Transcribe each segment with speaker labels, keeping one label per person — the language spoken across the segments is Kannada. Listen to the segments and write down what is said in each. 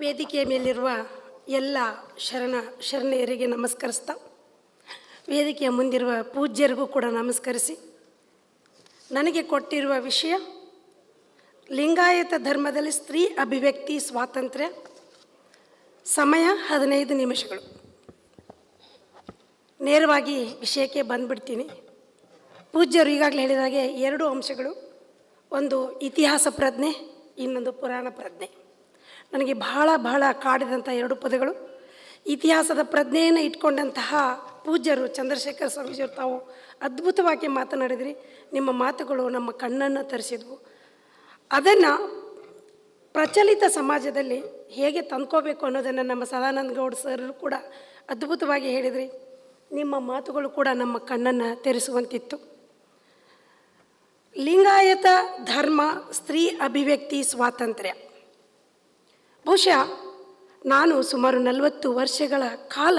Speaker 1: ವೇದಿಕೆಯ ಮೇಲಿರುವ ಎಲ್ಲ ಶರಣ ಶರಣೆಯರಿಗೆ ನಮಸ್ಕರಿಸ್ತಾ, ವೇದಿಕೆಯ ಮುಂದಿರುವ ಪೂಜ್ಯರಿಗೂ ಕೂಡ ನಮಸ್ಕರಿಸಿ. ನನಗೆ ಕೊಟ್ಟಿರುವ ವಿಷಯ, ಲಿಂಗಾಯತ ಧರ್ಮದಲ್ಲಿ ಸ್ತ್ರೀ ಅಭಿವ್ಯಕ್ತಿ ಸ್ವಾತಂತ್ರ್ಯ, ಸಮಯ ಹದಿನೈದು ನಿಮಿಷಗಳು. ನೇರವಾಗಿ ವಿಷಯಕ್ಕೆ ಬಂದ್ಬಿಡ್ತೀನಿ. ಪೂಜ್ಯರು ಈಗಾಗಲೇ ಹೇಳಿದ ಹಾಗೆ ಎರಡು ಅಂಶಗಳು, ಒಂದು ಇತಿಹಾಸ ಪ್ರಜ್ಞೆ, ಇನ್ನೊಂದು ಪುರಾಣ ಪ್ರಜ್ಞೆ. ನನಗೆ ಬಹಳ ಬಹಳ ಕಾಡಿದಂಥ ಎರಡು ಪದಗಳು. ಇತಿಹಾಸದ ಪ್ರಜ್ಞೆಯನ್ನು ಇಟ್ಕೊಂಡಂತಹ ಪೂಜ್ಯರು ಚಂದ್ರಶೇಖರ್ ಸ್ವಾಮೀಜಿಯವರು ತಾವು ಅದ್ಭುತವಾಗಿ ಮಾತನಾಡಿದ್ರಿ. ನಿಮ್ಮ ಮಾತುಗಳು ನಮ್ಮ ಕಣ್ಣನ್ನು ತರಿಸಿದ್ವು. ಅದನ್ನು ಪ್ರಚಲಿತ ಸಮಾಜದಲ್ಲಿ ಹೇಗೆ ತಂದ್ಕೋಬೇಕು ಅನ್ನೋದನ್ನು ನಮ್ಮ ಸದಾನಂದ ಗೌಡ ಸರ್ ಕೂಡ ಅದ್ಭುತವಾಗಿ ಹೇಳಿದ್ರಿ. ನಿಮ್ಮ ಮಾತುಗಳು ಕೂಡ ನಮ್ಮ ಕಣ್ಣನ್ನು ತೆರೆಸುವಂತಿತ್ತು. ಲಿಂಗಾಯತ ಧರ್ಮ, ಸ್ತ್ರೀ ಅಭಿವ್ಯಕ್ತಿ, ಸ್ವಾತಂತ್ರ್ಯ. ಬಹುಶಃ ನಾನು ಸುಮಾರು ನಲವತ್ತು ವರ್ಷಗಳ ಕಾಲ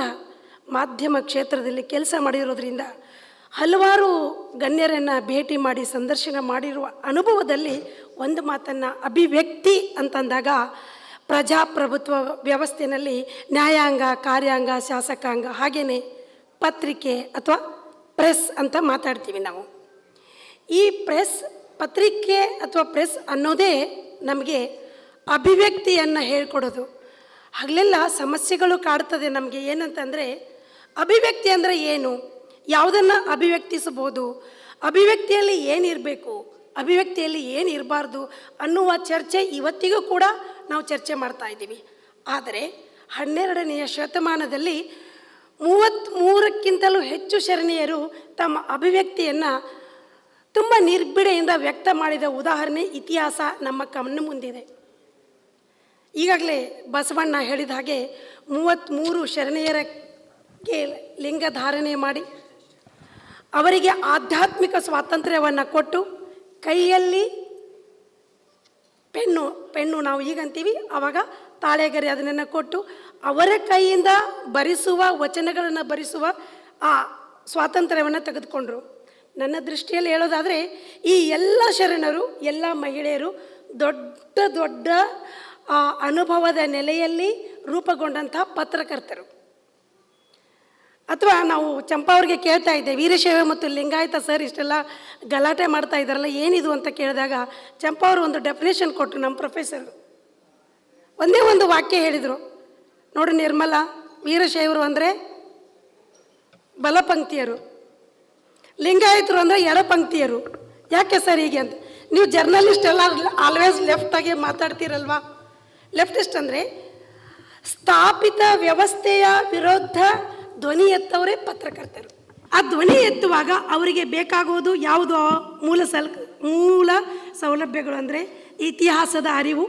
Speaker 1: ಮಾಧ್ಯಮ ಕ್ಷೇತ್ರದಲ್ಲಿ ಕೆಲಸ ಮಾಡಿರೋದ್ರಿಂದ ಹಲವಾರು ಗಣ್ಯರನ್ನು ಭೇಟಿ ಮಾಡಿ ಸಂದರ್ಶನ ಮಾಡಿರುವ ಅನುಭವದಲ್ಲಿ ಒಂದು ಮಾತನ್ನು ಅಭಿವ್ಯಕ್ತಿ ಅಂತಂದಾಗ ಪ್ರಜಾಪ್ರಭುತ್ವ ವ್ಯವಸ್ಥೆಯಲ್ಲಿ ನ್ಯಾಯಾಂಗ, ಕಾರ್ಯಾಂಗ, ಶಾಸಕಾಂಗ ಹಾಗೆಯೇ ಪತ್ರಿಕೆ ಅಥವಾ ಪ್ರೆಸ್ ಅಂತ ಮಾತಾಡ್ತೀವಿ ನಾವು. ಈ ಪ್ರೆಸ್ ಪತ್ರಿಕೆ ಅಥವಾ ಪ್ರೆಸ್ ಅನ್ನೋದೇ ನಮಗೆ ಅಭಿವ್ಯಕ್ತಿಯನ್ನು ಹೇಳ್ಕೊಡೋದು. ಹಾಗಲೆಲ್ಲ ಸಮಸ್ಯೆಗಳು ಕಾಡ್ತದೆ ನಮಗೆ ಏನಂತಂದರೆ, ಅಭಿವ್ಯಕ್ತಿ ಅಂದರೆ ಏನು? ಯಾವುದನ್ನು ಅಭಿವ್ಯಕ್ತಿಸಬಹುದು ಅಭಿವ್ಯಕ್ತಿಯಲ್ಲಿ ಏನಿರಬೇಕು? ಅಭಿವ್ಯಕ್ತಿಯಲ್ಲಿ ಏನು ಇರಬಾರ್ದು ಅನ್ನುವ ಚರ್ಚೆ ಇವತ್ತಿಗೂ ಕೂಡ ನಾವು ಚರ್ಚೆ ಮಾಡ್ತಾ ಇದ್ದೀವಿ. ಆದರೆ, ಹನ್ನೆರಡನೆಯ ಶತಮಾನದಲ್ಲಿ ಮೂವತ್ತ್ಮೂರಕ್ಕಿಂತಲೂ ಹೆಚ್ಚು ಶರಣೀಯರು ತಮ್ಮ ಅಭಿವ್ಯಕ್ತಿಯನ್ನು ತುಂಬ ನಿರ್ಬಿಡೆಯಿಂದ ವ್ಯಕ್ತ ಮಾಡಿದ ಉದಾಹರಣೆ ಇತಿಹಾಸ ನಮ್ಮ ಕಣ್ಣು ಮುಂದಿದೆ. ಈಗಾಗಲೇ ಬಸವಣ್ಣ ಹೇಳಿದ ಹಾಗೆ ಮೂವತ್ತ್ಮೂರು ಶರಣೆಯರಕ್ಕೆ ಲಿಂಗ ಧಾರಣೆ ಮಾಡಿ ಅವರಿಗೆ ಆಧ್ಯಾತ್ಮಿಕ ಸ್ವಾತಂತ್ರ್ಯವನ್ನು ಕೊಟ್ಟು ಕೈಯಲ್ಲಿ ಪೆನ್ನು ಪೆನ್ನು ನಾವು ಈಗಂತೀವಿ ಆವಾಗ ತಾಳೆಗರಿ ಅದನ್ನು ಕೊಟ್ಟು ಅವರ ಕೈಯಿಂದ ಬರಿಸುವ, ವಚನಗಳನ್ನು ಬರಿಸುವ ಆ ಸ್ವಾತಂತ್ರ್ಯವನ್ನು ತೆಗೆದುಕೊಂಡ್ರು. ನನ್ನ ದೃಷ್ಟಿಯಲ್ಲಿ ಹೇಳೋದಾದರೆ ಈ ಎಲ್ಲ ಶರಣರು, ಎಲ್ಲ ಮಹಿಳೆಯರು ದೊಡ್ಡ ದೊಡ್ಡ ಆ ಅನುಭವದ ನೆಲೆಯಲ್ಲಿ ರೂಪುಗೊಂಡಂತಹ ಪತ್ರಕರ್ತರು. ಅಥವಾ ನಾವು ಚಂಪಾ ಅವ್ರಿಗೆ ಕೇಳ್ತಾ ಇದ್ದೆ, ವೀರಶೈವ ಮತ್ತು ಲಿಂಗಾಯತ ಸರ್ ಇಷ್ಟೆಲ್ಲ ಗಲಾಟೆ ಮಾಡ್ತಾ ಇದ್ದಾರಲ್ಲ, ಏನಿದು ಅಂತ ಕೇಳಿದಾಗ ಚಂಪಾ ಅವರು ಒಂದು ಡೆಫಿನೇಷನ್ ಕೊಟ್ಟರು ನಮ್ಮ ಪ್ರೊಫೆಸರ್ ಒಂದೇ ಒಂದು ವಾಕ್ಯ ಹೇಳಿದರು, ನೋಡಿ ನಿರ್ಮಲ, ವೀರಶೈವರು ಅಂದರೆ ಬಲಪಂಕ್ತಿಯರು, ಲಿಂಗಾಯತರು ಅಂದರೆ ಎಡಪಂಕ್ತಿಯರು. ಯಾಕೆ ಸರ್ ಹೀಗೆ ಅಂತ? ನೀವು ಜರ್ನಲಿಸ್ಟ್ ಎಲ್ಲ ಆಲ್ವೇಸ್ ಲೆಫ್ಟಾಗಿ ಮಾತಾಡ್ತೀರಲ್ವಾ? ಲೆಫ್ಟಿಸ್ಟ್ ಅಂದರೆ, ಸ್ಥಾಪಿತ ವ್ಯವಸ್ಥೆಯ ವಿರುದ್ಧ ಧ್ವನಿ ಎತ್ತವರೇ ಪತ್ರಕರ್ತರು. ಆ ಧ್ವನಿ ಎತ್ತುವಾಗ ಅವರಿಗೆ ಬೇಕಾಗುವುದು ಯಾವುದು? ಮೂಲ ಸಲ್, ಮೂಲ ಸೌಲಭ್ಯಗಳು ಅಂದರೆ ಇತಿಹಾಸದ ಅರಿವು,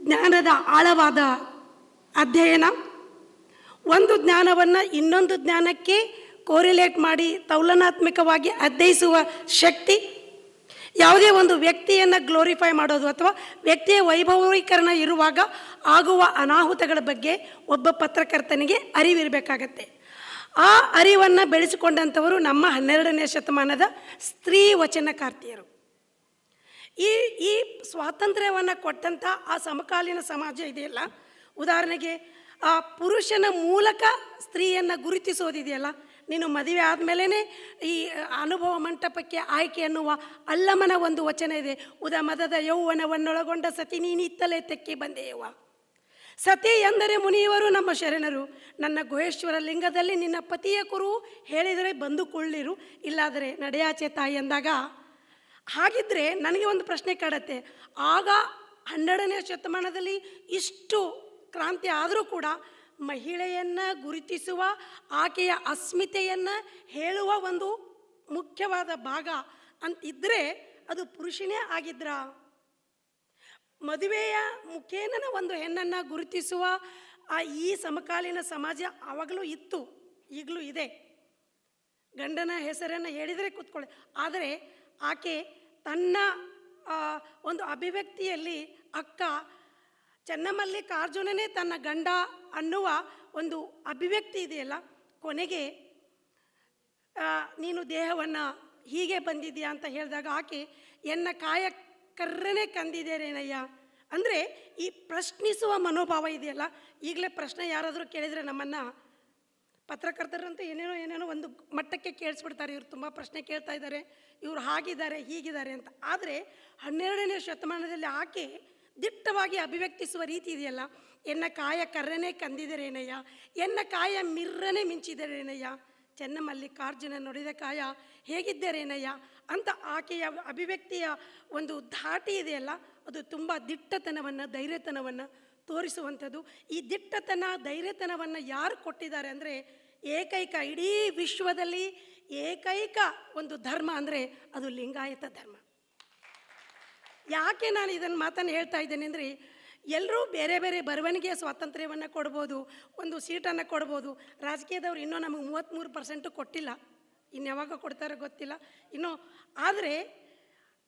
Speaker 1: ಜ್ಞಾನದ ಆಳವಾದ ಅಧ್ಯಯನ, ಒಂದು ಜ್ಞಾನವನ್ನು ಇನ್ನೊಂದು ಜ್ಞಾನಕ್ಕೆ ಕೋರಿಲೇಟ್ ಮಾಡಿ ತೌಲನಾತ್ಮಕವಾಗಿ ಅಧ್ಯಯಿಸುವ ಶಕ್ತಿ ಯಾವುದೇ ಒಂದು ವ್ಯಕ್ತಿಯನ್ನು ಗ್ಲೋರಿಫೈ ಮಾಡೋದು ಅಥವಾ ವ್ಯಕ್ತಿಯ ವೈಭವೀಕರಣ ಇರುವಾಗ ಆಗುವ ಅನಾಹುತಗಳ ಬಗ್ಗೆ ಒಬ್ಬ ಪತ್ರಕರ್ತನಿಗೆ ಅರಿವಿರಬೇಕಾಗತ್ತೆ. ಆ ಅರಿವನ್ನು ಬೆಳೆಸಿಕೊಂಡಂಥವರು ನಮ್ಮ ಹನ್ನೆರಡನೇ ಶತಮಾನದ ಸ್ತ್ರೀ ವಚನಕಾರ್ತಿಯರು. ಈ ಈ ಸ್ವಾತಂತ್ರ್ಯವನ್ನು ಕೊಟ್ಟಂಥ ಆ ಸಮಕಾಲೀನ ಸಮಾಜ ಇದೆಯಲ್ಲ? ಉದಾಹರಣೆಗೆ ಆ ಪುರುಷನ ಮೂಲಕ ಸ್ತ್ರೀಯನ್ನು ಗುರುತಿಸೋದಿದೆಯಲ್ಲ? ನೀನು ಮದುವೆ ಆದಮೇಲೇ ಈ ಅನುಭವ ಮಂಟಪಕ್ಕೆ ಆಯ್ಕೆ ಅನ್ನುವ ಅಲ್ಲಮನ ಒಂದು ವಚನ ಇದೆ. ಉದ ಮದದ ಯೌವನವನ್ನೊಳಗೊಂಡ ಸತಿ ನೀನಿತ್ತಲೇ ತೆಕ್ಕಿ ಬಂದೆಯವ್ವ. ಸತಿ ಎಂದರೆ ಮುನಿಯವರು ನಮ್ಮ ಶರಣರು. ನನ್ನ ಗುಹೇಶ್ವರ ಲಿಂಗದಲ್ಲಿ ನಿನ್ನ ಪತಿಯ ಕುರು ಹೇಳಿದರೆ ಬಂದುಕೊಳ್ಳಿರು ಇಲ್ಲಾದರೆ ನಡೆಯಾಚೆ ತಾಯಿ ಎಂದಾಗ ಹಾಗಿದ್ರೆ ನನಗೆ ಒಂದು ಪ್ರಶ್ನೆ ಕಾಡತ್ತೆ ಆಗ ಹನ್ನೆರಡನೇ ಶತಮಾನದಲ್ಲಿ ಇಷ್ಟು ಕ್ರಾಂತಿ ಆದರೂ ಕೂಡ ಮಹಿಳೆಯನ್ನು ಗುರುತಿಸುವ, ಆಕೆಯ ಅಸ್ಮಿತೆಯನ್ನು ಹೇಳುವ ಒಂದು ಮುಖ್ಯವಾದ ಭಾಗ ಅಂತಿದ್ದರೆ ಅದು ಪುರುಷನೇ ಆಗಿದ್ರ. ಮದುವೆಯ ಮುಖೇನ ಒಂದು ಹೆಣ್ಣನ್ನು ಗುರುತಿಸುವ, ಆ ಈ ಸಮಕಾಲೀನ ಸಮಾಜ ಆವಾಗಲೂ ಇತ್ತು, ಈಗಲೂ ಇದೆ. ಗಂಡನ ಹೆಸರನ್ನು ಹೇಳಿದರೆ ಕೂತ್ಕೊಳ್ಳಿ. ಆದರೆ ಆಕೆ ತನ್ನ ಒಂದು ಅಭಿವ್ಯಕ್ತಿಯಲ್ಲಿ ಅಕ್ಕ ಚೆನ್ನಮಲ್ಲಿಕಾರ್ಜುನನೇ ತನ್ನ ಗಂಡ ಅನ್ನುವ ಒಂದು ಅಭಿವ್ಯಕ್ತಿ ಇದೆಯಲ್ಲ, ಕೊನೆಗೆ ನೀನು ದೇಹವನ್ನು ಹೀಗೆ ಬಂದಿದೆಯಾ ಅಂತ ಹೇಳಿದಾಗ ಆಕೆ, ಎನ್ನ ಕಾಯ ಕರ್ರನೆ ಕಂದಿದ್ದೇನೇನಯ್ಯ ಅಂದರೆ ಈ ಪ್ರಶ್ನಿಸುವ ಮನೋಭಾವ ಇದೆಯಲ್ಲ, ಈಗಲೇ ಪ್ರಶ್ನೆ ಯಾರಾದರೂ ಕೇಳಿದರೆ ನಮ್ಮನ್ನು ಪತ್ರಕರ್ತರಂತೂ ಏನೇನೋ ಏನೇನೋ ಒಂದು ಮಟ್ಟಕ್ಕೆ ಕೇಳಿಸ್ಬಿಡ್ತಾರೆ, ಇವರು ತುಂಬ ಪ್ರಶ್ನೆ ಕೇಳ್ತಾ ಇದ್ದಾರೆ, ಇವರು ಹಾಗಿದ್ದಾರೆ, ಹೀಗಿದ್ದಾರೆ ಅಂತ. ಆದರೆ ಹನ್ನೆರಡನೇ ಶತಮಾನದಲ್ಲಿ ಆಕೆ ದಿಟ್ಟವಾಗಿ ಅಭಿವ್ಯಕ್ತಿಸುವ ರೀತಿ ಇದೆಯಲ್ಲ? ಎನ್ನ ಕಾಯ ಕರ್ರನೆ ಕಂದಿದರೇನಯ್ಯ? ಎನ್ನ ಕಾಯ ಮಿರ್ರನೆ ಮಿಂಚಿದರೇನಯ್ಯ? ಚೆನ್ನಮಲ್ಲಿಕಾರ್ಜುನ ನುಡಿದ ಕಾಯ ಹೇಗಿದ್ದರೇನಯ್ಯ? ಅಂತ ಆಕೆಯ ಅಭಿವ್ಯಕ್ತಿಯ ಒಂದು ಧಾಟಿ ಇದೆಯಲ್ಲ, ಅದು ತುಂಬ ದಿಟ್ಟತನವನ್ನು, ಧೈರ್ಯತನವನ್ನು ತೋರಿಸುವಂಥದ್ದು. ಈ ದಿಟ್ಟತನ, ಧೈರ್ಯತನವನ್ನು ಯಾರು ಕೊಟ್ಟಿದ್ದಾರೆ ಅಂದರೆ, ಏಕೈಕ, ಇಡೀ ವಿಶ್ವದಲ್ಲಿ ಏಕೈಕ ಒಂದು ಧರ್ಮ ಅಂದರೆ ಅದು ಲಿಂಗಾಯತ ಧರ್ಮ. ಯಾಕೆ ನಾನು ಇದನ್ನು ಮಾತನ್ನು ಹೇಳ್ತಾ ಇದ್ದೇನೆ ಅಂದರೆ ಎಲ್ಲರೂ ಬೇರೆ ಬೇರೆ ಬರವಣಿಗೆಯ ಸ್ವಾತಂತ್ರ್ಯವನ್ನು ಕೊಡ್ಬೋದು, ಒಂದು ಸೀಟನ್ನು ಕೊಡ್ಬೋದು. ರಾಜಕೀಯದವ್ರು ಇನ್ನೂ ನಮಗೆ ಮೂವತ್ತ್ಮೂರು ಪರ್ಸೆಂಟು ಕೊಟ್ಟಿಲ್ಲ. ಇನ್ನು ಯಾವಾಗ ಕೊಡ್ತಾರೋ ಗೊತ್ತಿಲ್ಲ. ಇನ್ನು ಆದರೆ,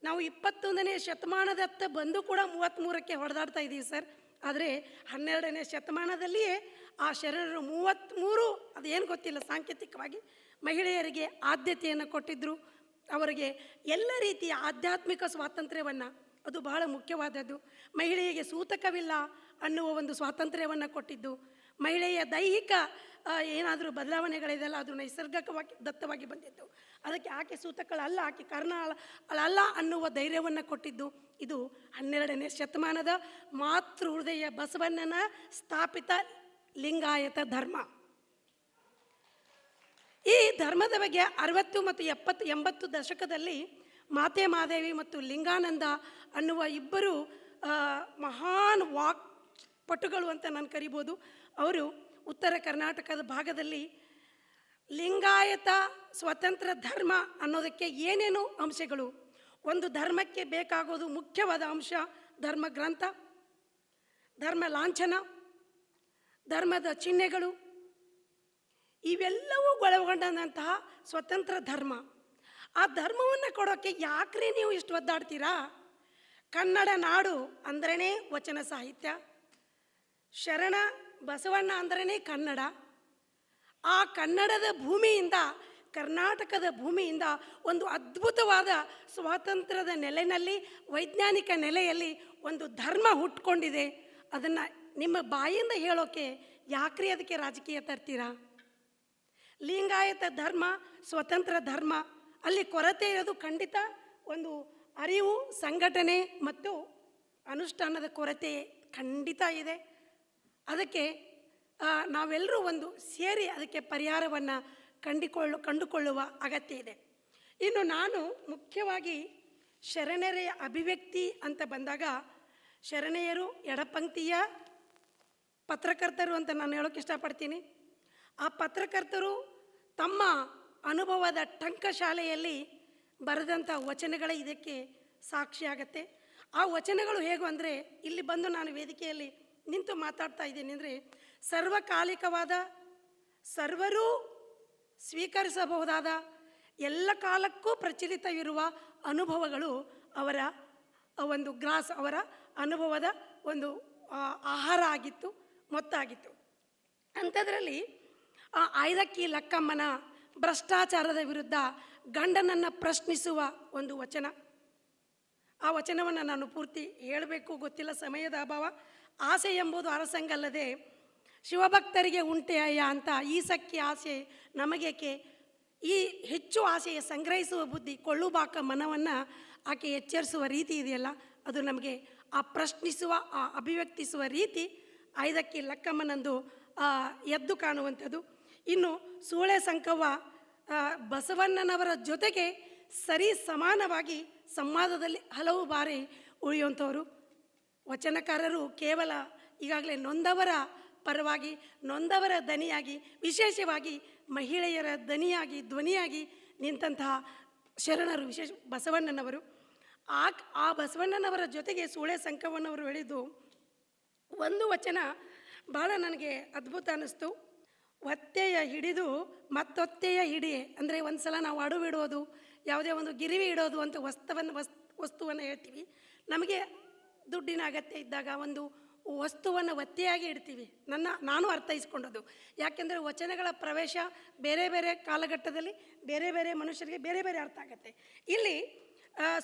Speaker 1: ನಾವು ಇಪ್ಪತ್ತೊಂದನೇ ಶತಮಾನದತ್ತ ಬಂದು ಕೂಡ ಮೂವತ್ತ್ಮೂರಕ್ಕೆ ಹೊಡೆದಾಡ್ತಾ ಇದ್ದೀವಿ ಸರ್. ಆದರೆ, ಹನ್ನೆರಡನೇ ಶತಮಾನದಲ್ಲಿಯೇ ಆ ಶರಣರು ಮೂವತ್ತ್ಮೂರು ಅದೇನು ಗೊತ್ತಿಲ್ಲ, ಸಾಂಕೇತಿಕವಾಗಿ ಮಹಿಳೆಯರಿಗೆ ಆದ್ಯತೆಯನ್ನು ಕೊಟ್ಟಿದ್ದರು ಅವರಿಗೆ ಎಲ್ಲ ರೀತಿಯ ಆಧ್ಯಾತ್ಮಿಕ ಸ್ವಾತಂತ್ರ್ಯವನ್ನು ಅದು ಬಹಳ ಮುಖ್ಯವಾದದ್ದು. ಮಹಿಳೆಯರಿಗೆ ಸೂತಕವಿಲ್ಲ ಅನ್ನುವ ಒಂದು ಸ್ವಾತಂತ್ರ್ಯವನ್ನು ಕೊಟ್ಟಿದ್ದು. ಮಹಿಳೆಯ ದೈಹಿಕ ಏನಾದರೂ ಬದಲಾವಣೆಗಳಿದೆಯಲ್ಲ, ಅದು ನೈಸರ್ಗಿಕವಾಗಿ, ದತ್ತವಾಗಿ ಬಂದಿದ್ದು. ಅದಕ್ಕೆ ಆಕೆ ಸೂತಕಗಳಲ್ಲ ಆಕೆ ಕಾರಣ ಅಲ್ಲ ಅನ್ನುವ ಧೈರ್ಯವನ್ನು ಕೊಟ್ಟಿದ್ದು. ಇದು ಹನ್ನೆರಡನೇ ಶತಮಾನದ ಮಾತೃ ಹೃದಯ ಬಸವಣ್ಣನ ಸ್ಥಾಪಿತ ಲಿಂಗಾಯತ ಧರ್ಮ. ಈ ಧರ್ಮದ ಬಗ್ಗೆ ಅರವತ್ತು ಮತ್ತು ಎಪ್ಪತ್ತು, ಎಂಬತ್ತು ದಶಕದಲ್ಲಿ ಮಾತೆ ಮಾದೇವಿ ಮತ್ತು ಲಿಂಗಾನಂದ ಅನ್ನುವ ಇಬ್ಬರು ಮಹಾನ್ ವಾಕ್ ಪಟುಗಳು ಅಂತ ನಾನು ಕರಿಬೋದು. ಅವರು ಉತ್ತರ ಕರ್ನಾಟಕದ ಭಾಗದಲ್ಲಿ ಲಿಂಗಾಯತ ಸ್ವತಂತ್ರ ಧರ್ಮ ಅನ್ನೋದಕ್ಕೆ ಏನೇನು ಅಂಶಗಳು? ಒಂದು ಧರ್ಮಕ್ಕೆ ಬೇಕಾಗೋದು ಮುಖ್ಯವಾದ ಅಂಶ ಧರ್ಮ ಗ್ರಂಥ, ಧರ್ಮ ಲಾಂಛನ, ಧರ್ಮದ ಚಿಹ್ನೆಗಳು. ಇವೆಲ್ಲವೂ ಒಳಗೊಂಡಂತಹ ಸ್ವತಂತ್ರ ಧರ್ಮ. ಆ ಧರ್ಮವನ್ನು ಕೊಡೋಕ್ಕೆ ಯಾಕ್ರಿ ನೀವು ಇಷ್ಟು ಒದ್ದಾಡ್ತೀರಾ? ಕನ್ನಡ ನಾಡು ಅಂದ್ರೇ ವಚನ ಸಾಹಿತ್ಯ. ಶರಣ, ಬಸವಣ್ಣ ಅಂದ್ರೇ ಕನ್ನಡ. ಆ ಕನ್ನಡದ ಭೂಮಿಯಿಂದ, ಕರ್ನಾಟಕದ ಭೂಮಿಯಿಂದ ಒಂದು ಅದ್ಭುತವಾದ ಸ್ವಾತಂತ್ರ್ಯದ ನೆಲೆಯಲ್ಲಿ, ವೈಜ್ಞಾನಿಕ ನೆಲೆಯಲ್ಲಿ ಒಂದು ಧರ್ಮ ಹುಟ್ಕೊಂಡಿದೆ. ಅದನ್ನು ನಿಮ್ಮ ಬಾಯಿಂದ ಹೇಳೋಕೆ ಯಾಕ್ರಿ ಅದಕ್ಕೆ ರಾಜಕೀಯ ತರ್ತೀರಾ? ಲಿಂಗಾಯತ ಧರ್ಮ, ಸ್ವತಂತ್ರ ಧರ್ಮ ಅಲ್ಲಿ ಕೊರತೆ ಇರೋದು ಖಂಡಿತ ಒಂದು ಅರಿವು, ಸಂಘಟನೆ ಮತ್ತು ಅನುಷ್ಠಾನದ ಕೊರತೆ ಖಂಡಿತ ಇದೆ. ಅದಕ್ಕೆ ನಾವೆಲ್ಲರೂ ಒಂದು ಸೇರಿ ಅದಕ್ಕೆ ಪರಿಹಾರವನ್ನು ಕಂಡುಕೊಳ್ಳು, ಕಂಡುಕೊಳ್ಳುವ ಅಗತ್ಯ ಇದೆ. ಇನ್ನು ನಾನು ಮುಖ್ಯವಾಗಿ ಶರಣರ ಅಭಿವ್ಯಕ್ತಿ ಅಂತ ಬಂದಾಗ, ಶರಣೆಯರು, ಎಡಪಂಕ್ತಿಯ ಪತ್ರಕರ್ತರು ಅಂತ ನಾನು ಹೇಳೋಕ್ಕೆ ಇಷ್ಟಪಡ್ತೀನಿ. ಆ ಪತ್ರಕರ್ತರು ತಮ್ಮ ಅನುಭವದ ಟಂಕಶಾಲೆಯಲ್ಲಿ ಬರೆದಂಥ ವಚನಗಳೇ ಇದಕ್ಕೆ ಸಾಕ್ಷಿಯಾಗತ್ತೆ ಆ ವಚನಗಳು ಹೇಗು ಅಂದರೆ, ಇಲ್ಲಿ ಬಂದು ನಾನು ವೇದಿಕೆಯಲ್ಲಿ ನಿಂತು ಮಾತಾಡ್ತಾ ಇದ್ದೀನಿ ಅಂದರೆ, ಸರ್ವಕಾಲಿಕವಾದ, ಸರ್ವರೂ ಸ್ವೀಕರಿಸಬಹುದಾದ, ಎಲ್ಲ ಕಾಲಕ್ಕೂ ಪ್ರಚಲಿತವಿರುವ ಅನುಭವಗಳು ಅವರ ಒಂದು ಗ್ರಾಸ್, ಅವರ ಅನುಭವದ ಒಂದು ಆಹಾರ ಆಗಿತ್ತು, ಮೊತ್ತ ಆಗಿತ್ತು. ಅಂಥದ್ರಲ್ಲಿ, ಆ ಐರಕ್ಕಿ ಲಕ್ಕಮ್ಮನ ಭ್ರಷ್ಟಾಚಾರದ ವಿರುದ್ಧ ಗಂಡನನ್ನು ಪ್ರಶ್ನಿಸುವ ಒಂದು ವಚನ. ಆ ವಚನವನ್ನು ನಾನು ಪೂರ್ತಿ ಹೇಳಬೇಕು, ಗೊತ್ತಿಲ್ಲ ಸಮಯದ ಅಭಾವ. ಆಸೆ ಎಂಬುದು ಅರಸಂಗಲ್ಲದೆ ಶಿವಭಕ್ತರಿಗೆ ಉಂಟೆಯ ಅಂತ ಈ ಸಖ್ಯ ಆಸೆ ನಮಗೇಕೆ? ಈ ಹೆಚ್ಚು ಆಸೆಯ ಸಂಗ್ರಹಿಸುವ ಬುದ್ಧಿ ಕೊಳ್ಳುಬಾಕ ಮನವನ್ನು ಆಕೆ ಎಚ್ಚರಿಸುವ ರೀತಿ ಇದೆಯಲ್ಲ, ಅದು ನಮಗೆ ಆ ಪ್ರಶ್ನಿಸುವ, ಆ ಅಭಿವ್ಯಕ್ತಿಸುವ ರೀತಿ ಐದಕ್ಕೆ ಲಕ್ಕಮ್ಮನಂದು ಎದ್ದು ಕಾಣುವಂಥದ್ದು. ಇನ್ನು ಸೂಳೆ ಸಂಕವ್ವ ಬಸವಣ್ಣನವರ ಜೊತೆಗೆ ಸರಿ ಸಮಾನವಾಗಿ ಸಂವಾದದಲ್ಲಿ ಹಲವು ಬಾರಿ ಉಳಿಯುವಂಥವರು. ವಚನಕಾರರು ಕೇವಲ ಈಗಾಗಲೇ ನೊಂದವರ ಪರವಾಗಿ, ನೊಂದವರ ದನಿಯಾಗಿ, ವಿಶೇಷವಾಗಿ ಮಹಿಳೆಯರ ದನಿಯಾಗಿ, ಧ್ವನಿಯಾಗಿ ನಿಂತಹ ಶರಣರು, ವಿಶೇಷ ಬಸವಣ್ಣನವರು. ಆ ಆ ಬಸವಣ್ಣನವರ ಜೊತೆಗೆ ಸೂಳೆ ಸಂಕವನ್ನವರು ಹೇಳಿದ್ದು, ಒಂದು ವಚನ ಭಾಳ ನನಗೆ ಅದ್ಭುತ ಅನ್ನಿಸ್ತು. ಒತ್ತೆಯ ಹಿಡಿದು ಮತ್ತೊತ್ತೆಯ ಹಿಡಿ. ಅಂದರೆ ಒಂದು ಸಲ ನಾವು ಅಡುವು ಇಡೋದು ಯಾವುದೇ ಒಂದು ಗಿರಿವಿ ಇಡೋದು ಅಂತ ವಸ್ತುವನ್ನು ವಸ್, ವಸ್ತುವನ್ನು ಹೇಳ್ತೀವಿ. ನಮಗೆ ದುಡ್ಡಿನ ಅಗತ್ಯ ಇದ್ದಾಗ ಒಂದು ವಸ್ತುವನ್ನು ಒತ್ತೆಯಾಗಿ ಇಡ್ತೀವಿ. ನನ್ನ, ನಾನು ಅರ್ಥೈಸ್ಕೊಂಡದ್ದು. ಯಾಕೆಂದರೆ ವಚನಗಳ ಪ್ರವೇಶ ಬೇರೆ ಬೇರೆ ಕಾಲಘಟ್ಟದಲ್ಲಿ ಬೇರೆ ಬೇರೆ ಮನುಷ್ಯರಿಗೆ ಬೇರೆ ಬೇರೆ ಅರ್ಥ ಆಗುತ್ತೆ. ಇಲ್ಲಿ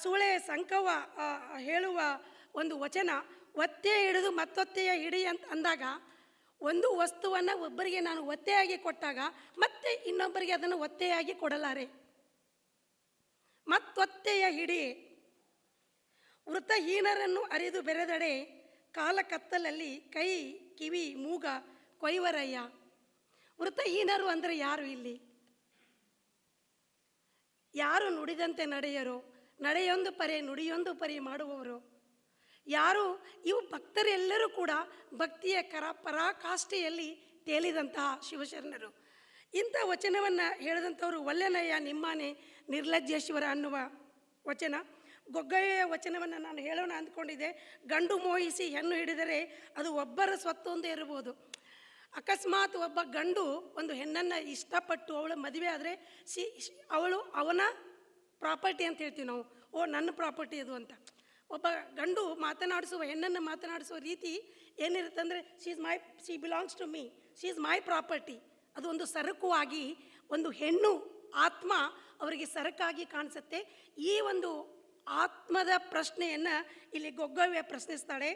Speaker 1: ಸೂಳೆ ಸಂಕವ ಹೇಳುವ ಒಂದು ವಚನ ಒತ್ತೆ ಹಿಡಿದು ಮತ್ತೊತ್ತೆಯ ಹಿಡಿ ಅಂತ ಅಂದಾಗ ಒಂದು ವಸ್ತುವನ್ನು ಒಬ್ಬರಿಗೆ ನಾನು ಒತ್ತೆಯಾಗಿ ಕೊಟ್ಟಾಗ ಮತ್ತೆ ಇನ್ನೊಬ್ಬರಿಗೆ ಅದನ್ನು ಒತ್ತೆಯಾಗಿ ಕೊಡಲಾರೆ. ಮತ್ತೊತ್ತೆಯ ಹಿಡಿ ವೃತಹೀನರನ್ನು ಅರಿದು ಬೆರೆದಡೆ ಕಾಲ ಕತ್ತಲಲ್ಲಿ ಕೈ, ಕಿವಿ, ಮೂಗ ಕೊಯ್ವರಯ್ಯ. ವೃತಹೀನರು ಅಂದರೆ ಯಾರು ಇಲ್ಲಿ? ಯಾರು ನುಡಿದಂತೆ ನಡೆಯರು, ನಡೆಯೊಂದು ಪರಿ ನುಡಿಯೊಂದು ಪರಿ ಮಾಡುವವರು? ಯಾರು? ಇವು ಭಕ್ತರೆಲ್ಲರೂ ಕೂಡ ಭಕ್ತಿಯ ಕರ ಪರಾಕಾಷ್ಠೆಯಲ್ಲಿ ತೇಲಿದಂತಹ ಶಿವಶರಣರು. ಇಂಥ ವಚನವನ್ನು ಹೇಳಿದಂಥವರು ಒಲ್ಲೆನಯ್ಯ ನಿಮ್ಮಾನೆ ನಿರ್ಲಜ್ಜೇಶ್ವರ ಅನ್ನುವ ವಚನ. ಗೊಗ್ಗಯ್ಯ ವಚನವನ್ನು ನಾನು ಹೇಳೋಣ ಅಂದ್ಕೊಂಡಿದ್ದೆ. ಗಂಡು ಮೋಹಿಸಿ ಹೆಣ್ಣು ಹಿಡಿದರೆ ಅದು ಒಬ್ಬರ ಸ್ವತ್ತು ಅಂತ ಇರಬಹುದು. ಅಕಸ್ಮಾತ್ ಒಬ್ಬ ಗಂಡು ಒಂದು ಹೆಣ್ಣನ್ನು ಇಷ್ಟಪಟ್ಟು ಅವಳು ಮದುವೆ ಆದರೆ ಸಿ, ಅವಳು ಅವನ ಪ್ರಾಪರ್ಟಿ ಅಂತ ಹೇಳ್ತೀವಿ ನಾವು. ಓ, ನನ್ನ ಪ್ರಾಪರ್ಟಿ ಅದು ಅಂತ. ಒಬ್ಬ ಗಂಡು ಮಾತನಾಡಿಸುವ, ಹೆಣ್ಣನ್ನು ಮಾತನಾಡಿಸುವ ರೀತಿ ಏನಿರುತ್ತೆ ಅಂದರೆ she is my she belongs to me she is my property ಅದು ಒಂದು ಸರಕು ಆಗಿ ಒಂದು ಹೆಣ್ಣು ಆತ್ಮ ಅವರಿಗೆ ಸರಕಾಗಿ ಕಾಣಿಸುತ್ತೆ. ಈ ಒಂದು ಆತ್ಮದ ಪ್ರಶ್ನೆಯನ್ನು ಇಲ್ಲಿ ಗೊಗ್ಗವ್ಯ ಪ್ರಶ್ನಿಸ್ತಾಳೆ.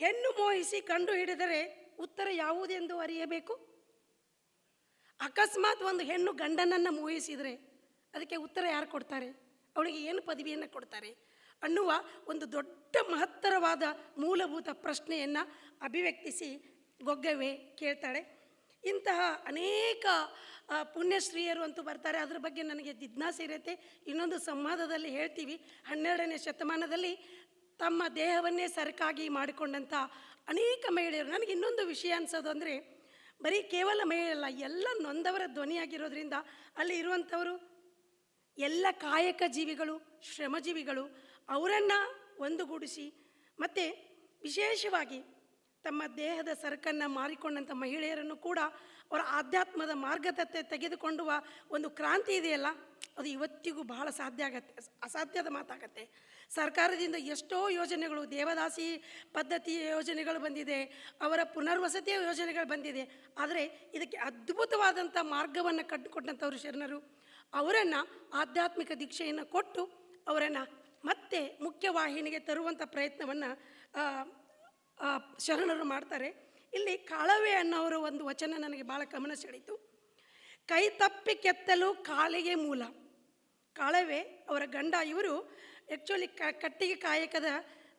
Speaker 1: ಹೆಣ್ಣು ಮೋಹಿಸಿ ಕಂಡು ಹಿಡಿದರೆ ಉತ್ತರ ಯಾವುದೆಂದು ಅರಿಯಬೇಕು? ಅಕಸ್ಮಾತ್ ಒಂದು ಹೆಣ್ಣು ಗಂಡನನ್ನು ಮೋಹಿಸಿದರೆ ಅದಕ್ಕೆ ಉತ್ತರ ಯಾರು ಕೊಡ್ತಾರೆ? ಅವಳಿಗೆ ಏನು ಪದವಿಯನ್ನು ಕೊಡ್ತಾರೆ? ಅನ್ನುವ ಒಂದು ದೊಡ್ಡ ಮಹತ್ತರವಾದ ಮೂಲಭೂತ ಪ್ರಶ್ನೆಯನ್ನು ಅಭಿವ್ಯಕ್ತಿಸಿ ಗೊಗ್ಗವೆ ಕೇಳ್ತಾಳೆ. ಇಂತಹ ಅನೇಕ ಪುಣ್ಯಶ್ರೀಯರು ಅಂತೂ ಬರ್ತಾರೆ. ಅದ್ರ ಬಗ್ಗೆ ನನಗೆ ಜಿಜ್ಞಾಸೆ ಇರುತ್ತೆ. ಇನ್ನೊಂದು ಸಂವಾದದಲ್ಲಿ ಹೇಳ್ತೀವಿ. ಹನ್ನೆರಡನೇ ಶತಮಾನದಲ್ಲಿ ತಮ್ಮ ದೇಹವನ್ನೇ ಸರಕಾಗಿ ಮಾಡಿಕೊಂಡಂಥ ಅನೇಕ ಮಹಿಳೆಯರು. ನನಗೆ ಇನ್ನೊಂದು ವಿಷಯ ಅನಿಸೋದು ಅಂದರೆ, ಬರೀ ಕೇವಲ ಮಹಿಳೆಯಲ್ಲ ಎಲ್ಲ ನೊಂದವರ ಧ್ವನಿಯಾಗಿರೋದ್ರಿಂದ ಅಲ್ಲಿ ಇರುವಂಥವರು ಎಲ್ಲ ಕಾಯಕ ಜೀವಿಗಳು, ಶ್ರಮಜೀವಿಗಳು ಅವರನ್ನು ಒಂದುಗೂಡಿಸಿ ಮತ್ತು ವಿಶೇಷವಾಗಿ ತಮ್ಮ ದೇಹದ ಸರಕನ್ನು ಮಾರಿಕೊಂಡಂಥ ಮಹಿಳೆಯರನ್ನು ಕೂಡ ಅವರ ಆಧ್ಯಾತ್ಮದ ಮಾರ್ಗದತ್ತೆ ತೆಗೆದುಕೊಂಡುವ ಒಂದು ಕ್ರಾಂತಿ ಇದೆಯಲ್ಲ, ಅದು ಇವತ್ತಿಗೂ ಬಹಳ ಸಾಧ್ಯ ಆಗತ್ತೆ ಅಸಾಧ್ಯದ ಮಾತಾಗತ್ತೆ. ಸರ್ಕಾರದಿಂದ ಎಷ್ಟೋ ಯೋಜನೆಗಳು, ದೇವದಾಸಿ ಪದ್ಧತಿಯ ಯೋಜನೆಗಳು ಬಂದಿದೆ, ಅವರ ಪುನರ್ವಸತಿಯ ಯೋಜನೆಗಳು ಬಂದಿದೆ, ಆದರೆ ಇದಕ್ಕೆ ಅದ್ಭುತವಾದಂಥ ಮಾರ್ಗವನ್ನು ಕಟ್ಟಿಕೊಟ್ಟಂಥವ್ರು ಶರಣರು. ಅವರನ್ನು ಆಧ್ಯಾತ್ಮಿಕ ದೀಕ್ಷೆಯನ್ನು ಕೊಟ್ಟು ಅವರನ್ನು ಮತ್ತೆ ಮುಖ್ಯವಾಹಿನಿಗೆ ತರುವಂಥ ಪ್ರಯತ್ನವನ್ನು ಶರಣರು ಮಾಡ್ತಾರೆ. ಇಲ್ಲಿ ಕಾಳವೆ ಅನ್ನೋರು ಒಂದು ವಚನ ನನಗೆ ಭಾಳ ಗಮನ ಸೆಳೀತು ಕೈ ತಪ್ಪಿ ಕೆತ್ತಲು ಕಾಲಿಗೆ ಮೂಲ. ಕಾಳವೆ, ಅವರ ಗಂಡ, ಇವರು ಆ್ಯಕ್ಚುಲಿ ಕ, ಕಟ್ಟಿಗೆ ಕಾಯಕದ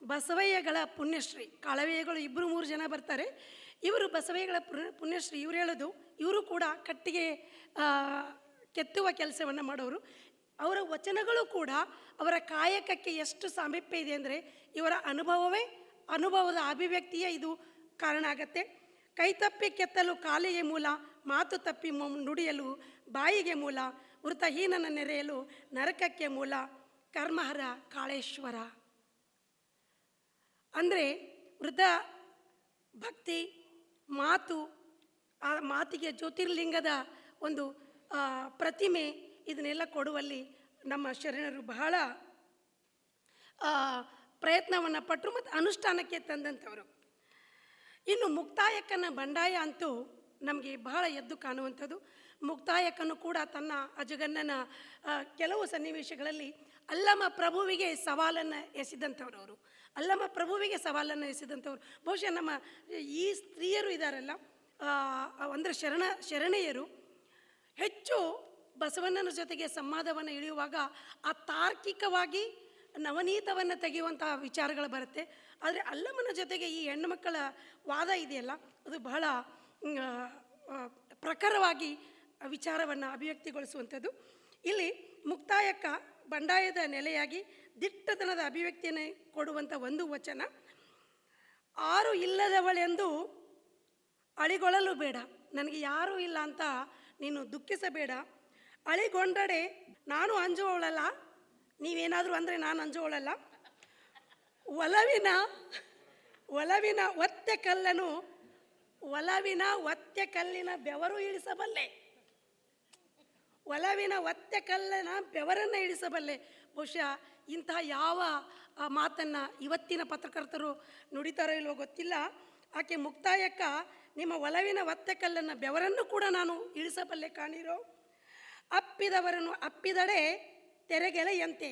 Speaker 1: ಬಸವಯ್ಯಗಳ ಪುಣ್ಯಶ್ರೀ. ಕಾಳವೆಯಗಳು ಇಬ್ಬರು ಮೂರು ಜನ ಬರ್ತಾರೆ. ಇವರು ಬಸವಯ್ಯಗಳ ಪುಣ್ಯ ಪುಣ್ಯಶ್ರೀ, ಇವರು ಹೇಳೋದು, ಇವರು ಕೂಡ ಕಟ್ಟಿಗೆ ಕೆತ್ತುವ ಕೆಲಸವನ್ನು ಮಾಡೋರು. ಅವರ ವಚನಗಳು ಕೂಡ ಅವರ ಕಾಯಕಕ್ಕೆ ಎಷ್ಟು ಸಾಮೀಪ್ಯ ಇದೆ ಅಂದರೆ ಇವರ ಅನುಭವವೇ, ಅನುಭವದ ಅಭಿವ್ಯಕ್ತಿಯೇ ಇದು ಕಾರಣ ಆಗತ್ತೆ. ಕೈತಪ್ಪಿ ಕೆತ್ತಲು ಕಾಲಿಗೆ ಮೂಲ, ಮಾತು ತಪ್ಪಿ ನುಡಿಯಲು ಬಾಯಿಗೆ ಮೂಲ, ವೃತಹೀನನ ನೆರೆಯಲು ನರಕಕ್ಕೆ ಮೂಲ, ಕರ್ಮಹರ ಕಾಳೇಶ್ವರ. ಅಂದರೆ ವೃದ್ಧ ಭಕ್ತಿ, ಮಾತು, ಆ ಮಾತಿಗೆ ಜ್ಯೋತಿರ್ಲಿಂಗದ ಒಂದು ಪ್ರತಿಮೆ ಇದನ್ನೆಲ್ಲ ಕೊಡುವಲ್ಲಿ ನಮ್ಮ ಶರಣರು ಬಹಳ ಪ್ರಯತ್ನವನ್ನು ಪಟ್ಟರು ಮತ್ತು ಅನುಷ್ಠಾನಕ್ಕೆ ತಂದಂಥವರು. ಇನ್ನು ಮುಕ್ತಾಯಕ್ಕನ ಬಂಡಾಯ ಅಂತೂ ನಮಗೆ ಬಹಳ ಎದ್ದು ಕಾಣುವಂಥದ್ದು. ಮುಕ್ತಾಯಕನು ಕೂಡ ತನ್ನ ಅಜಗನ್ನನ ಕೆಲವು ಸನ್ನಿವೇಶಗಳಲ್ಲಿ ಅಲ್ಲಮ ಪ್ರಭುವಿಗೆ ಸವಾಲನ್ನು ಎಸೆದಂಥವ್ರು ಅವರು. ಅಲ್ಲಮ ಪ್ರಭುವಿಗೆ ಸವಾಲನ್ನು ಎಸೆದಂಥವ್ರು. ಬಹುಶಃ ನಮ್ಮ ಈ ಸ್ತ್ರೀಯರು ಇದ್ದಾರಲ್ಲ ಅಂದರೆ ಶರಣ, ಶರಣೆಯರು ಹೆಚ್ಚು ಬಸವಣ್ಣನ ಜೊತೆಗೆ ಸಂವಾದವನ್ನು ಇಳಿಯುವಾಗ ಆ ತಾರ್ಕಿಕವಾಗಿ ನವನೀತವನ್ನು ತೆಗೆಯುವಂತಹ ವಿಚಾರಗಳು ಬರುತ್ತೆ. ಆದರೆ ಅಲ್ಲಮ್ಮನ ಜೊತೆಗೆ ಈ ಹೆಣ್ಣುಮಕ್ಕಳ ವಾದ ಇದೆಯಲ್ಲ, ಅದು ಬಹಳ ಪ್ರಖರವಾಗಿ ವಿಚಾರವನ್ನು ಅಭಿವ್ಯಕ್ತಿಗೊಳಿಸುವಂಥದ್ದು. ಇಲ್ಲಿ ಮುಕ್ತಾಯಕ್ಕ ಬಂಡಾಯದ ನೆಲೆಯಾಗಿ ದಿಟ್ಟತನದ ಅಭಿವ್ಯಕ್ತಿಯನ್ನು ಕೊಡುವಂಥ ಒಂದು ವಚನ, ಆರು ಇಲ್ಲದವಳೆಂದು ಅಳಿಗೊಳ್ಳಲು ಬೇಡ. ನನಗೆ ಯಾರೂ ಇಲ್ಲ ಅಂತ ನೀನು ದುಃಖಿಸಬೇಡ. ಅಳಿಗೊಂಡಡೆ ನಾನು ಅಂಜುವವಳಲ್ಲ, ನೀವೇನಾದರೂ ಅಂದರೆ ನಾನು ಅಂಜುವಳಲ್ಲ ಒಲವಿನ ಒಲವಿನ ಒತ್ತೆ ಕಲ್ಲನು ಒಲವಿನ ಒತ್ತೆ ಕಲ್ಲಿನ ಬೆವರು ಇಳಿಸಬಲ್ಲೆ. ಒಲವಿನ ಒತ್ತೆ ಕಲ್ಲನ ಬೆವರನ್ನು ಇಳಿಸಬಲ್ಲೆ. ಬಹುಶಃ ಇಂತಹ ಯಾವ ಮಾತನ್ನು ಇವತ್ತಿನ ಪತ್ರಕರ್ತರು ನುಡಿತಾರೋ ಇಲ್ವೋ ಗೊತ್ತಿಲ್ಲ. ಆಕೆ ಮುಕ್ತಾಯಕ್ಕ ನಿಮ್ಮ ಒಲವಿನ ಒತ್ತೆ ಕಲ್ಲನ್ನು ಬೆವರನ್ನು ಕೂಡ ನಾನು ಇಳಿಸಬಲ್ಲೆ ಕಾಣಿರೋ? ಅಪ್ಪಿದವರನ್ನು ಅಪ್ಪಿದಡೆ ತೆರೆಗೆಲೆಯಂತೆ.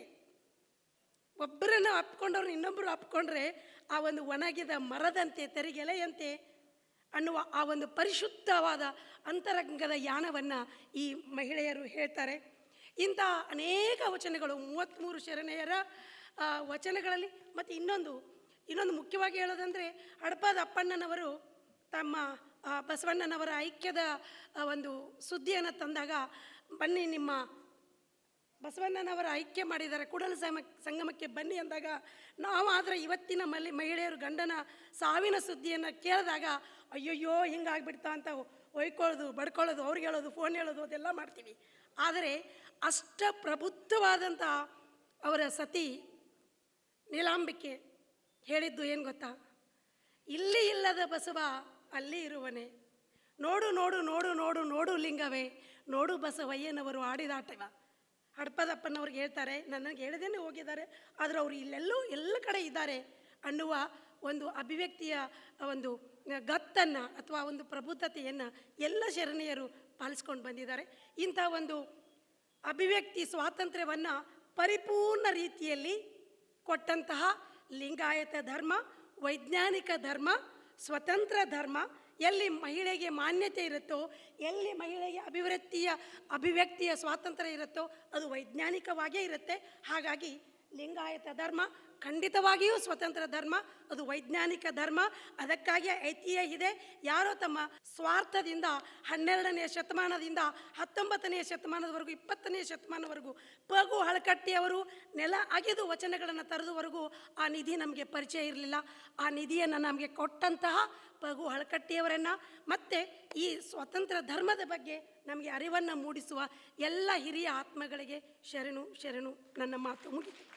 Speaker 1: ಒಬ್ಬರನ್ನು ಅಪ್ಕೊಂಡವ್ರು ಇನ್ನೊಬ್ಬರು ಅಪ್ಕೊಂಡ್ರೆ ಆ ಒಂದು ಒಣಗಿದ ಮರದಂತೆ ತೆರೆಗೆಳೆಯಂತೆ ಅನ್ನುವ ಆ ಒಂದು ಪರಿಶುದ್ಧವಾದ ಅಂತರಂಗದ ಯಾನವನ್ನು ಈ ಮಹಿಳೆಯರು ಹೇಳ್ತಾರೆ. ಇಂಥ ಅನೇಕ ವಚನಗಳು ಮೂವತ್ತ್ಮೂರು ಶರಣೆಯರ ವಚನಗಳಲ್ಲಿ ಮತ್ತು ಇನ್ನೊಂದು ಇನ್ನೊಂದು ಮುಖ್ಯವಾಗಿ ಹೇಳೋದಂದರೆ ಹಡಪದ ಅಪ್ಪಣ್ಣನವರು ತಮ್ಮ ಬಸವಣ್ಣನವರ ಐಕ್ಯದ ಒಂದು ಸುದ್ದಿಯನ್ನು ತಂದಾಗ ಬನ್ನಿ ನಿಮ್ಮ ಬಸವಣ್ಣನವರ ಐಕ್ಯ ಮಾಡಿದ್ದಾರೆ. ಕೂಡಲ ಸಮ ಸಂಗಮಕ್ಕೆ ಬನ್ನಿ ಅಂದಾಗ ನಾವು ಆದರೆ ಇವತ್ತಿನ ಮಲ್ಲಿ, ಮಹಿಳೆಯರು ಗಂಡನ ಸಾವಿನ ಸುದ್ದಿಯನ್ನು ಕೇಳಿದಾಗ ಅಯ್ಯಯ್ಯೋ ಹಿಂಗಾಗ್ಬಿಡ್ತಾ ಅಂತ ಒಯ್ಕೊಳ್ಳೋದು, ಬಡ್ಕೊಳ್ಳೋದು, ಅವ್ರಿಗೆ ಹೇಳೋದು ಫೋನ್ ಹೇಳೋದು, ಅದೆಲ್ಲ ಮಾಡ್ತೀವಿ. ಆದರೆ ಅಷ್ಟ ಪ್ರಬುದ್ಧವಾದಂಥ ಅವರ ಸತಿ ನೀಲಾಂಬಿಕೆ ಹೇಳಿದ್ದು ಏನು ಗೊತ್ತಾ? ಇಲ್ಲಿ ಇಲ್ಲದ ಬಸವ ಅಲ್ಲಿ ಇರುವನೆ. ನೋಡು ನೋಡು ನೋಡು ನೋಡು ನೋಡು ಲಿಂಗವೇ. ನೋಡು ಬಸವಯ್ಯನವರು ಆಡಿದಾಟವ ಹಡಪದಪ್ಪನವ್ರಿಗೆ ಹೇಳ್ತಾರೆ ನನಗೆ ಹೇಳದೇನೆ ಹೋಗಿದ್ದಾರೆ, ಆದರೆ ಅವರು ಇಲ್ಲೆಲ್ಲೂ ಎಲ್ಲ ಕಡೆ ಇದ್ದಾರೆ ಅನ್ನುವ ಒಂದು ಅಭಿವ್ಯಕ್ತಿಯ ಒಂದು ಗತ್ತನ್ನು ಅಥವಾ ಒಂದು ಪ್ರಬುದ್ಧತೆಯನ್ನು ಎಲ್ಲ ಶರಣೀಯರು ಪಾಲಿಸ್ಕೊಂಡು ಬಂದಿದ್ದಾರೆ. ಇಂಥ ಒಂದು ಅಭಿವ್ಯಕ್ತಿ ಸ್ವಾತಂತ್ರ್ಯವನ್ನು ಪರಿಪೂರ್ಣ ರೀತಿಯಲ್ಲಿ ಕೊಟ್ಟಂತಹ ಲಿಂಗಾಯತ ಧರ್ಮ, ವೈಜ್ಞಾನಿಕ ಧರ್ಮ, ಸ್ವತಂತ್ರ ಧರ್ಮ ಎಲ್ಲಿ ಮಹಿಳೆಗೆ ಮಾನ್ಯತೆ ಇರುತ್ತೋ, ಎಲ್ಲಿ ಮಹಿಳೆಗೆ ಅಭಿವೃದ್ಧಿಯ ಅಭಿವ್ಯಕ್ತಿಯ ಸ್ವಾತಂತ್ರ್ಯ ಇರುತ್ತೋ, ಅದು ವೈಜ್ಞಾನಿಕವಾಗೇ ಇರುತ್ತೆ. ಹಾಗಾಗಿ ಲಿಂಗಾಯತ ಧರ್ಮ ಖಂಡಿತವಾಗಿಯೂ ಸ್ವತಂತ್ರ ಧರ್ಮ, ಅದು ವೈಜ್ಞಾನಿಕ ಧರ್ಮ, ಅದಕ್ಕಾಗಿ ಐತಿಹ್ಯ ಇದೆ. ಯಾರೋ ತಮ್ಮ ಸ್ವಾರ್ಥದಿಂದ, ಹನ್ನೆರಡನೇ ಶತಮಾನದಿಂದ ಹತ್ತೊಂಬತ್ತನೆಯ ಶತಮಾನದವರೆಗೂ, ಇಪ್ಪತ್ತನೇ ಶತಮಾನವರೆಗೂ ಪಗು ಹಳಕಟ್ಟಿಯವರು, ನೆಲ ಅಗೆದು ವಚನಗಳನ್ನು ತರದವರೆಗೂ ಆ ನಿಧಿ ನಮಗೆ ಪರಿಚಯ ಇರಲಿಲ್ಲ. ಆ ನಿಧಿಯನ್ನು ನಮಗೆ ಕೊಟ್ಟಂತಹ ಪಗು ಹಳಕಟ್ಟಿಯವರನ್ನು, ಮತ್ತು ಈ ಸ್ವತಂತ್ರ ಧರ್ಮದ ಬಗ್ಗೆ ನಮಗೆ ಅರಿವನ್ನು ಮೂಡಿಸುವ ಎಲ್ಲ ಹಿರಿಯ ಆತ್ಮಗಳಿಗೆ ಶರಣು ಶರಣು. ನನ್ನ ಮಾತು ಮುಗಿತು.